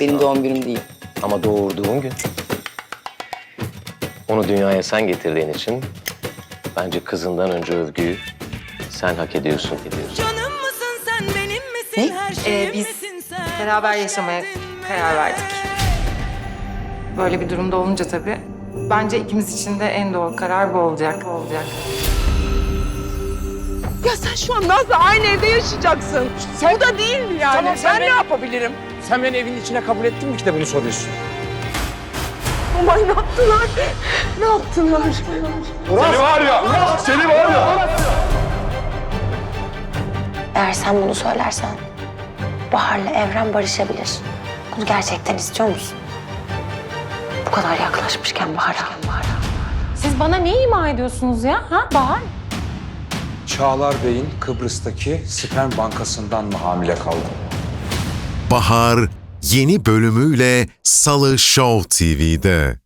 Benim doğum günüm değil. Ama doğurduğun gün. Onu dünyaya sen getirdiğin için bence kızından önce övgüyü sen hak ediyorsun ediyorsun. Canım mısın sen benim misin Ne? her şeyim Ee, biz misin sen? beraber yaşamaya karar verdik. Böyle bir durumda olunca tabii bence ikimiz için de en doğru karar bu olacak. olacak. Ya sen şu an Naz'la aynı evde yaşayacaksın. Bu da değil mi yani? Tamam, sen ben ne yapabilirim? Sen beni evin içine kabul ettin mi ki de bunu soruyorsun? Aman ne yaptılar? Ne yaptılar? Seni var ya! Seni var ya! Eğer sen bunu söylersen Bahar'la Evren barışabilir. Bunu gerçekten istiyor musun? Bu kadar yaklaşmışken Bahar'a. Siz bana ne ima ediyorsunuz ya? Ha Bahar? Çağlar Bey'in Kıbrıs'taki sperm bankasından mı hamile kaldı? Bahar yeni bölümüyle Salı Show TV'de.